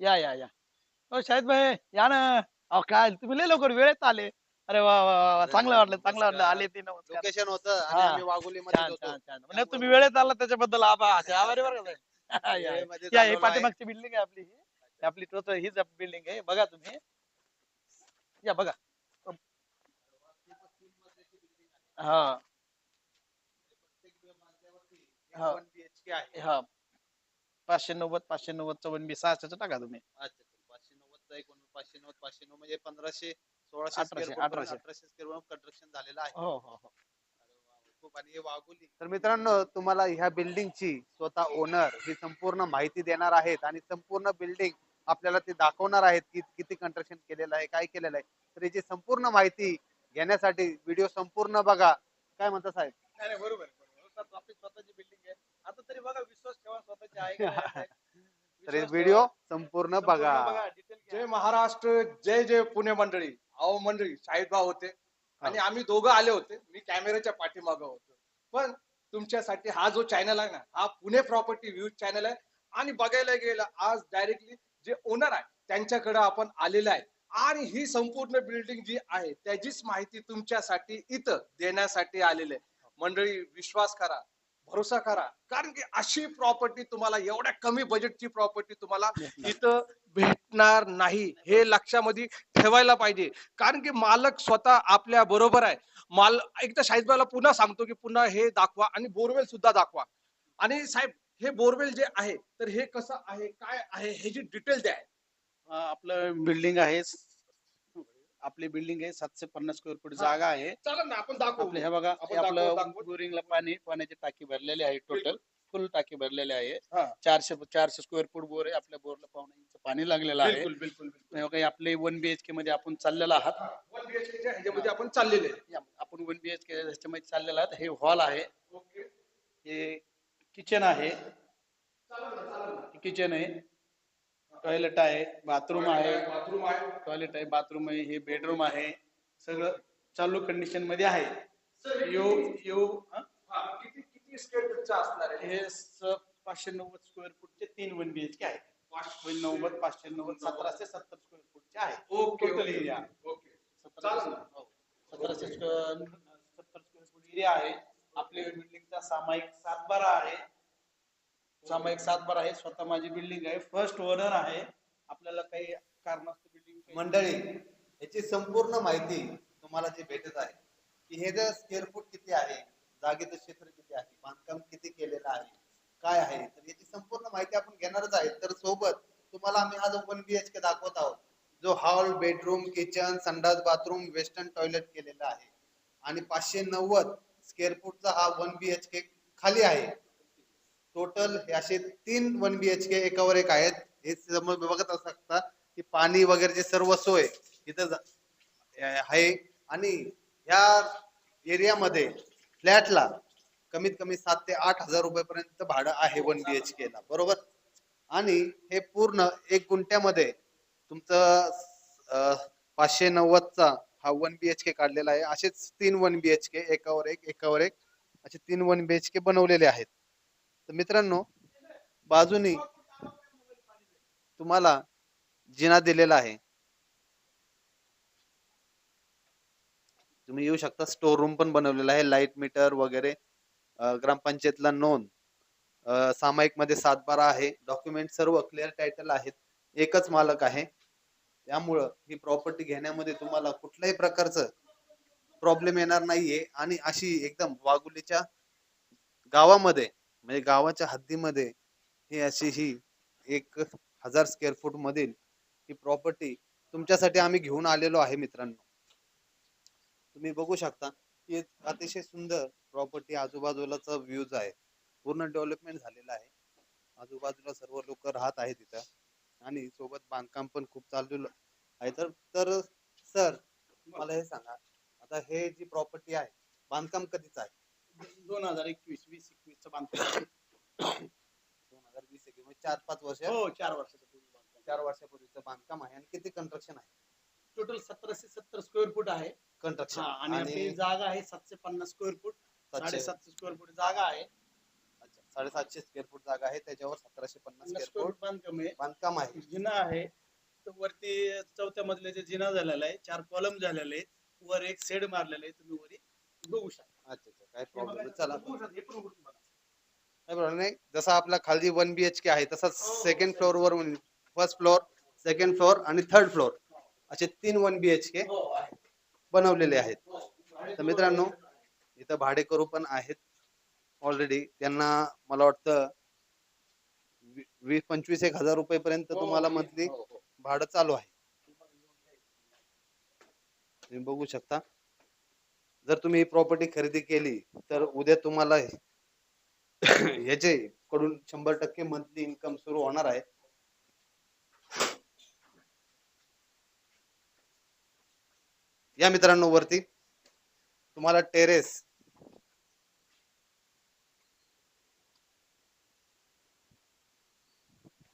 या या या. ओ शाहिद भाई या ना. अहो काय तुम्ही लय लवकर वेळेत आले. अरे वा वा वा, वा. चांगलं वाटलं चांगलं वाटलं. आले ते नमस्कार. लोकेशन होतं आणि हा. आम्ही वाघोली मध्ये छान होतो. छान छान. म्हणजे तुम्ही वेळेत आला त्याच्याबद्दल आबा आभारी बरं का साहेब. या, या. वेळेमध्ये या ही चालवलं आहे. पाठीमागची बिल्डिंग आहे आपली ही. ही आपली टोटल हीच बिल्डिंग आहे. बघा तुम्ही. या बघा. हा. हा. आहे. हा. पाचशे नव्वद पाचशे नव्वदचा वन बी सहाशेचा टाका तुम्ही. अच्छा पाचशे नव्वदचा एक पाचशे नव्वद पाचशे नऊ म्हणजे पंधराशे सोळाशे अठराशे, स्क्वेअर अठराशे. अठराशे स्क्वेअर कंस्ट्रक्शन झालेलं आहे. हो हो हो. अरे वा, खूप. आणि हे वाघोली. तर मित्रांनो तुम्हाला ह्या बिल्डिंगची स्वतः ओनर ही संपूर्ण माहिती देणार आहेत आणि संपूर्ण बिल्डिंग आपल्याला ते दाखवणार आहेत की किती कंस्ट्रक्शन केलेलं आहे काय केलेलं आहे. तर याची संपूर्ण माहिती घेण्यासाठी व्हिडिओ संपूर्ण बघा. काय म्हणता साहेब? नाही नाही, बरोबर आहे, बरोबर आहे. स्वतः- आपली स्वतःची बिल्डिंग आहे आता तरी बघा विश्वास ठेवा स्वतःची आहे का नाही आहे. तर हे व्हिडिओ. संपूर्ण बघा. जय महाराष्ट्र जय जय पुणे मंडळी. अहो मंडळी शाहिदभाव होते. आणि आम्ही दोघं आले होते. मी कॅमेऱ्याच्या पाठीमागं होतो. पण तुमच्यासाठी हा जो चॅनल आहे ना हा पुणे प्रॉपर्टी व्ह्यूज चॅनल आहे. आणि बघायला गेलं आज डायरेक्टली जे ओनर आहे त्यांच्याकडे आपण आलेलं आहे. आणि ही संपूर्ण बिल्डिंग जी आहे त्याचीच माहिती तुमच्यासाठी इथं देण्यासाठी आलेले आहे. मंडळी विश्वास करा. भरोसा करा. कारण की अशी प्रॉपर्टी तुम्हाला एवढ्या कमी बजेटची प्रॉपर्टी तुम्हाला इथं भेटणार नाही. हे लक्षामध्ये ठेवायला पाहिजे. कारण की मालक स्वतः आपल्या बरोबर आहे. माल एकदा शाहिदबाईला पुन्हा सांगतो की पुन्हा हे दाखवा आणि बोरवेल सुद्धा दाखवा. आणि साहेब हे बोरवेल जे आहे तर हे कसं आहे काय आहे ह्याची डिटेल द्या. अं, आपलं बिल्डिंग आहे. आपली बिल्डिंग आहे सातशे पन्नास स्क्वेअर फूट जागा आहे. चालेल ना आपण दाखवू. आपलं हे बघा आपलं दाखवू, दाखवू. बोरिंगला पाणी पाण्याची टाकी भरलेली आहे टोटल फुल टाकी भरलेली आहे. हा. चारशे चारशे स्क्वेअर फूट बोर आहे आपल्या बोरला पावणे इंच पाणी लागलेलं आहे. बिलकुल बिलकुल बिलकुल. हे बघा, आपले वन बीएचके मध्ये आपण चाललेलो आहात. च्या ह्याच्यामध्ये आपण चाललेले आहे. या, आपण वन बीएचके ह्याच्यामध्ये चाललेलो आहात. हे हॉल आहे. ओके. हे किचन आहे. चालेल ना चालेल ना. किचन आहे. टॉयलेट आहे बाथरूम आहे. बाथरूम आहे. टॉयलेट आहे बाथरूम आहे हे बेडरूम आहे. सगळं चालू कंडिशनमध्ये आहे. यू यू किती किती स्क्वेअर फूटचा असणार आहे? हे स- पाचशे नव्वद स्क्वेअर फूटचे तीन वन बीएचके आहेत. पाचशे नव्वद पाचशे नव्वद सतराशे सत्तर स्क्वेअर फूटचे आहे okay Total okay area. Okay सतराशे चालेल ना. हो. सतराशे स्क्वेअर सत्तर स्क्वेअर फूट एरिया आहे. आपल्या बिल्डिंगचा सामायिक सातबारा आहे. सामायिक सातबार आहे स्वतः माझी बिल्डिंग आहे. फर्स्ट ओनर आहे. आपल्याला काही कारणास्तव बिल्डिंग मंडळी याची संपूर्ण माहिती तुम्हाला जी भेटत आहे की हे जर स्क्वेअर फूट किती आहे जागेचं क्षेत्र किती आहे बांधकाम किती केलेलं आहे काय आहे तर याची संपूर्ण माहिती आपण घेणारच आहे. तर सोबत तुम्हाला आम्ही हा जो वन के दाखवत आहोत जो हॉल बेडरूम किचन संडास बाथरूम वेस्टर्न टॉयलेट केलेला आहे. आणि पाचशे नव्वद स्क्वेअर फूटचा हा वन बी एच के खाली आहे. टोटल हे असे तीन वन बी एच के एकावर एक आहेत. हे समोर बघत असू शकता की पाणी वगैरेची सर्व सोय इथं जा- आहे. आणि ह्या एरियामध्ये फ्लॅटला कमीत कमी सात ते आठ हजार रुपयेपर्यंत भाडं आहे वन बी एच ला. बरोबर? आणि हे पूर्ण एक गुंठ्यामध्ये तुमचं पाचशे नव्वदचा हा वन बी एच के काढलेला आहे. असेच तीन वन बी एच के एकावर एक एकावर एक असे तीन वन बी एच के बनवलेले आहेत. तर मित्रांनो बाजूनी तुम्हाला जिना दिलेला आहे. तुम्ही येऊ शकता स्टोर रूम पण बनवलेला आहे. लाइट मीटर वगैरे ग्रामपंचायतला नोंद. सामायिकमध्ये सातबारा आहे. डॉक्युमेंट सर्व क्लिअर टायटल आहेत. एकच मालक आहे. त्यामुळं ही प्रॉपर्टी घेण्यामध्ये तुम्हाला कुठल्याही प्रकारचं प्रॉब्लेम येणार नाहीये. आणि अशी एकदम वाघुलीच्या गावामध्ये म्हणजे गावाच्या हद्दीमध्ये ही अशी ही एक हजार स्क्वेअर फूट मधील ही प्रॉपर्टी तुमच्यासाठी आम्ही घेऊन आलेलो आहे मित्रांनो. तुम्ही बघू शकता की अतिशय सुंदर प्रॉपर्टी आजूबाजूलाचा व्ह्यूज आहे. पूर्ण डेव्हलपमेंट झालेला आहे. आजूबाजूला सर्व लोक राहत आहेत तिथं आणि सोबत बांधकाम पण खूप चाललेलं आहे. तर तर सर मला हे सांगा. आता हे जी प्रॉपर्टी आहे बांधकाम कधीच आहे? दोन हजार एकवीस वीस एकवीस बांधकाम. दोन हजार वीस एक म्हणजे चार पाच वर्ष? हो चार वर्षाचं पूर्वी बांधकाम. चार वर्षापूर्वीचं बांधकाम आहे. आणि किती कंस्ट्रक्शन आहे? टोटल सतराशे सत्तर स्क्वेअर फूट आहे. कंस्ट्रक्शन आणि आपली जागा आहे सातशे पन्नास स्क्वेअर फूट सातशे. साडेसातशे स्क्वेअर फूट जागा आहे. अच्छा साडेसातशे स्क्वेअर फूट जागा आहे. त्याच्यावर सतराशे पन्नास स्क्वेअर फूट बांधकाम आहे. बांधकाम आहे. जिना आहे. वरती चौथ्या मजल्याचा जिना झालेला आहे. चार कॉलम झालेले आहेत. वर एक शेड मारलेला आहे. तुम्ही वरी बघू शकता. अच्छा. काय प्रॉब्लेम नाही नाही. जसा आपला खाली वन बीएचके आहे तसाच सेकंड फ्लोअर वर फर्स्ट फ्लोअर सेकंड फ्लोअर आणि थर्ड फ्लोअर असे तीन वन बीएचके हो, आहे. बनवलेले आहेत. हो. तर मित्रांनो इथं भाडेकरू पण आहेत ऑलरेडी त्यांना मला वाटतं वीस पंचवीस एक हजार रुपये पर्यंत हो, तुम्हाला मंथली हो. भाडं चालू आहे. तुम्ही बघू शकता. जर तुम्ही प्रॉपर्टी खरेदी केली तर उद्या तुम्हाला ह्याचे कडून शंभर टक्के मंथली इन्कम सुरू होणार आहे. या मित्रांनो वरती तुम्हाला टेरेस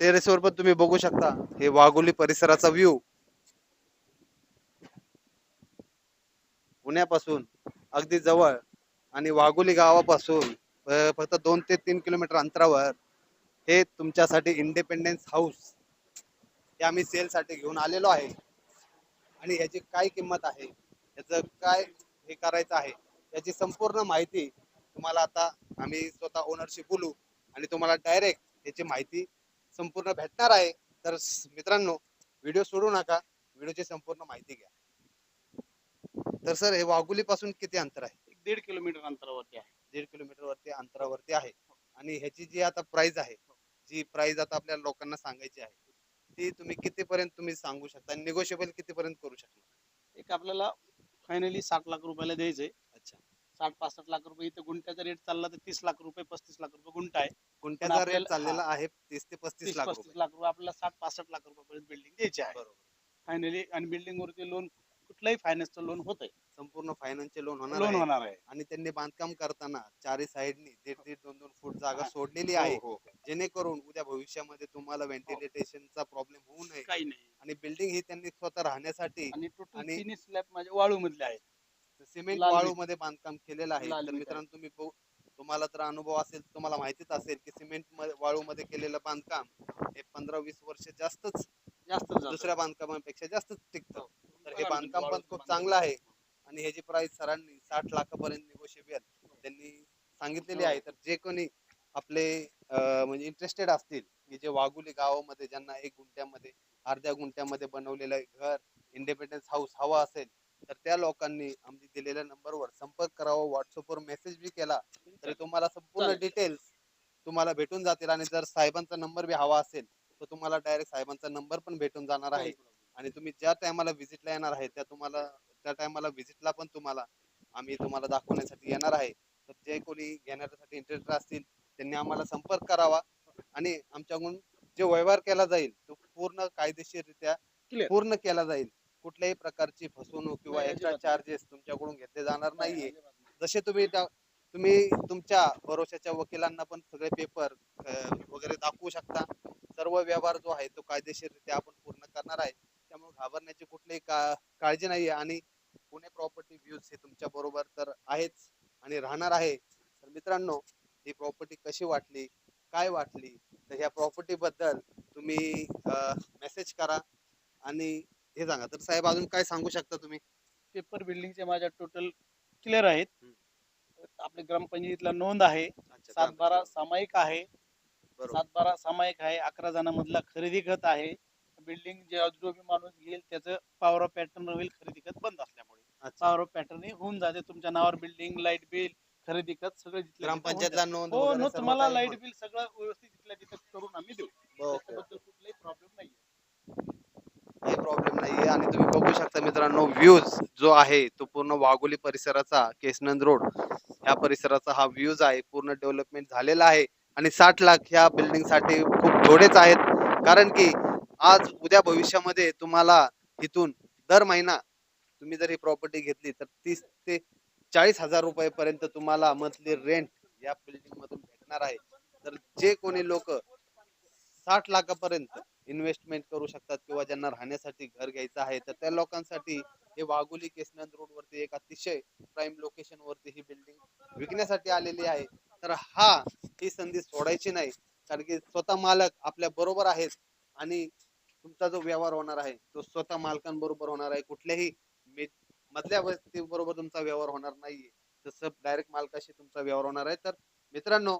टेरेसवर पण तुम्ही बघू शकता. हे वाघोली परिसराचा व्ह्यू पुण्यापासून अगदी जवळ आणि वाघोली गावापासून फक्त दोन ते तीन किलोमीटर अंतरावर हे तुमच्यासाठी इंडिपेंडन्स हाऊस हे आम्ही सेलसाठी घेऊन आलेलो आहे. आणि ह्याची काय किंमत आहे? ह्याचं काय हे करायचं आहे? याची संपूर्ण माहिती तुम्हाला आता आम्ही स्वतः ओनरशी बोलू आणि तुम्हाला डायरेक्ट याची माहिती संपूर्ण भेटणार आहे. तर मित्रांनो व्हिडिओ सोडू नका. व्हिडिओची संपूर्ण माहिती घ्या. तर सर हे वाघुली पासून किती अंतर आहे? एक दीड किलोमीटर अंतरावरती आहे. दीड किलोमीटर वरती अंतरावरती आहे. आणि ह्याची जी आता प्राइस आहे जी प्राइस आता आपल्या लोकांना सांगायची आहे ती तुम्ही कितीपर्यंत तुम्ही सांगू शकता? निगोशिएबल कितीपर्यंत करू शकणार एक आपल्याला फायनली साठ लाख रुपयाला द्यायचंय. अच्छा. साठ पासष्ट लाख रुपये. इथं गुंठ्याचा रेट चालला तर तीस लाख रुपये पस्तीस लाख रुपये गुंठा आहे. गुंठ्याचा रेट चाललेला आहे तीस ते पस्तीस तीस लाख पस्तीस रुपये. लाख रुपये. आपल्याला साठ पासष्ट लाख रुपयापर्यंत बिल्डिंग द्यायची आहे. बरोबर. फायनली आणि बिल्डिंग वरती लोन कुठल्याही फायनान्सचं लोन होत आहे संपूर्ण फायनान्सचे लोन होणार लोन आहे. होणार आहे. आणि त्यांनी बांधकाम करताना चारही साईडनी दीड दीड दोन दोन फूट जागा हा. सोडलेली आहे. हो, हो. जेणेकरून उद्या भविष्यामध्ये तुम्हाला व्हेंटिलेशनचा प्रॉब्लेम होऊ नये. काही नाही. आणि बिल्डिंग ही त्यांनी स्वतः राहण्यासाठी आणि टोटल आणि- तिन्ही स्लॅब माझ्या वाळू मधले आहेत सिमेंट लाल वाळू. मध्ये बांधकाम केलेलं आहे. लाल तर वीट मित्रांनो तुम्ही बघू- तुम्हाला तर अनुभव असेल तुम्हाला माहितीच असेल की सिमेंट वाळू मध्ये केलेलं बांधकाम हे पंधरा वीस वर्ष जास्तच जास्त दुसऱ्या बांधकामापेक्षा जास्तच टिकतं. हो. हे बांधकाम पण खूप चांगलं आहे. आणि ह्याची प्राइस सरांनी साठ लाखापर्यंत निगोशिएबल त्यांनी सांगितलेली हो. आहे. तर जे कोणी आपले म्हणजे इंटरेस्टेड असतील की जे वाघुली गावामध्ये ज्यांना एक गुंठ्यामध्ये अर्ध्या गुंठ्यामध्ये बनवलेलं घर इंडिपेंडन्स हाऊस हवा असेल तर त्या लोकांनी आम्ही दिलेल्या नंबरवर संपर्क करावा व्हॉट्सअपवर मेसेज बी केला. तरी तुम्हाला संपूर्ण. डिटेल्स तुम्हाला भेटून जातील. आणि जर साहेबांचा नंबर बी हवा असेल तर तुम्हाला डायरेक्ट साहेबांचा नंबर पण भेटून जाणार आहे. आणि तुम्ही ज्या टायमाला व्हिजिटला येणार आहे त्या तुम्हाला त्या टायमाला व्हिजिटला पण तुम्हाला आम्ही तुम्हाला दाखवण्यासाठी येणार आहे. तर जे कोणी घेण्यासाठी इंटरेस्ट असतील त्यांनी आम्हाला संपर्क करावा आणि आमच्याकडून जे व्यवहार केला जाईल तो पूर्ण कायदेशीररित्या. पूर्ण केला जाईल. कुठल्याही प्रकारची फसवणूक किंवा एक्स्ट्रा चार्जेस तुमच्याकडून घेतले जाणार नाहीये. जसे तुम्ही तुम्ही तुमच्या भरोशाच्या वकिलांना पण सगळे पेपर वगैरे दाखवू शकता. सर्व व्यवहार जो आहे तो कायदेशीररित्या आपण पूर्ण करणार आहे. घाबरण्याची कुठलीही का काळजी नाहीये आणि पुणे प्रॉपर्टी व्ह्यूज हे तुमच्या बरोबर तर आहेच आणि राहणार आहे. तर मित्रांनो ही प्रॉपर्टी कशी वाटली काय वाटली तर ह्या प्रॉपर्टी बद्दल तुम्ही मेसेज करा आणि हे सांगा. तर साहेब अजून काय सांगू शकता तुम्ही? पेपर बिल्डिंगचे माझ्या टोटल क्लिअर आहेत. हम्म. आपल्या ग्रामपंचायतीला नोंद आहे. सात बारा सामायिक आहे. सात बारा सामायिक आहे. अकरा जणांमधला खरेदी खत आहे. बिल्डिंग जे जो बी माणूस घेईल त्याचं पॉवर ऑफ पॅटर्न होईल खरेदी खत बंद असल्यामुळे. अच्छा. पॉवर ऑफ पॅटर्न होऊन जाते. तुमच्या नावावर बिल्डिंग लाइट बिल खरेदी खत सगळं जिथल्या तिथं होऊन ग्रामपंचायतला नोंद. हो वगैरे no, सर्व तुम्हाला काही लाइट होईल. बिल सगळं व्यवस्थित तिथल्या तिथं करून आम्ही देऊ. ओके. त्याच्याबद्दल कुठलाही प्रॉब्लेम नाही काही प्रॉब्लेम नाहीये. आणि तुम्ही बघू शकता मित्रांनो व्ह्यूज जो आहे तो पूर्ण वाघोली परिसराचा केसनंद रोड ह्या परिसराचा हा व्ह्यूज आहे. पूर्ण डेव्हलपमेंट झालेला आहे. आणि साठ लाख ह्या बिल्डिंगसाठी खूप थोडेच आहेत. कारण की आज उद्या भविष्यामध्ये तुम्हाला इथून दर महिना तुम्ही जर ही प्रॉपर्टी घेतली तर तीस ते चाळीस हजार रुपयापर्यंत तुम्हाला मंथली रेंट या बिल्डिंग मधून भेटणार आहे. तर जे कोणी लोक साठ लाखापर्यंत इन्व्हेस्टमेंट करू शकतात किंवा ज्यांना राहण्यासाठी घर घ्यायचं आहे तर त्या लोकांसाठी हे वाघोली केसनंद रोड वरती एक अतिशय प्राईम लोकेशन वरती ही बिल्डिंग विकण्यासाठी आलेली आहे. तर हा ही संधी सोडायची नाही. कारण की स्वतः मालक आपल्या बरोबर आहेत आणि तुमचा जो व्यवहार होणार आहे तो स्वतः मालकांबरोबर होणार आहे कुठल्याही मधल्या व्यक्ती बरोबर तुमचा व्यवहार होणार नाहीये. जसं डायरेक्ट मालकाशी तुमचा व्यवहार होणार आहे. तर मित्रांनो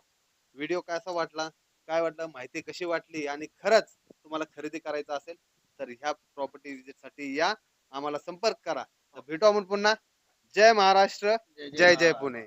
व्हिडिओ कसा वाटला? काय वाटलं? माहिती कशी वाटली? आणि खरंच तुम्हाला खरेदी करायचं असेल तर ह्या प्रॉपर्टी विजिटसाठी या आम्हाला संपर्क करा. भेटू आपण पुन्हा. जय महाराष्ट्र जय जय. पुणे.